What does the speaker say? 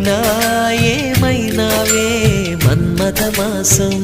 ఏమైనా ఏమైనావే మన్మథమాసం?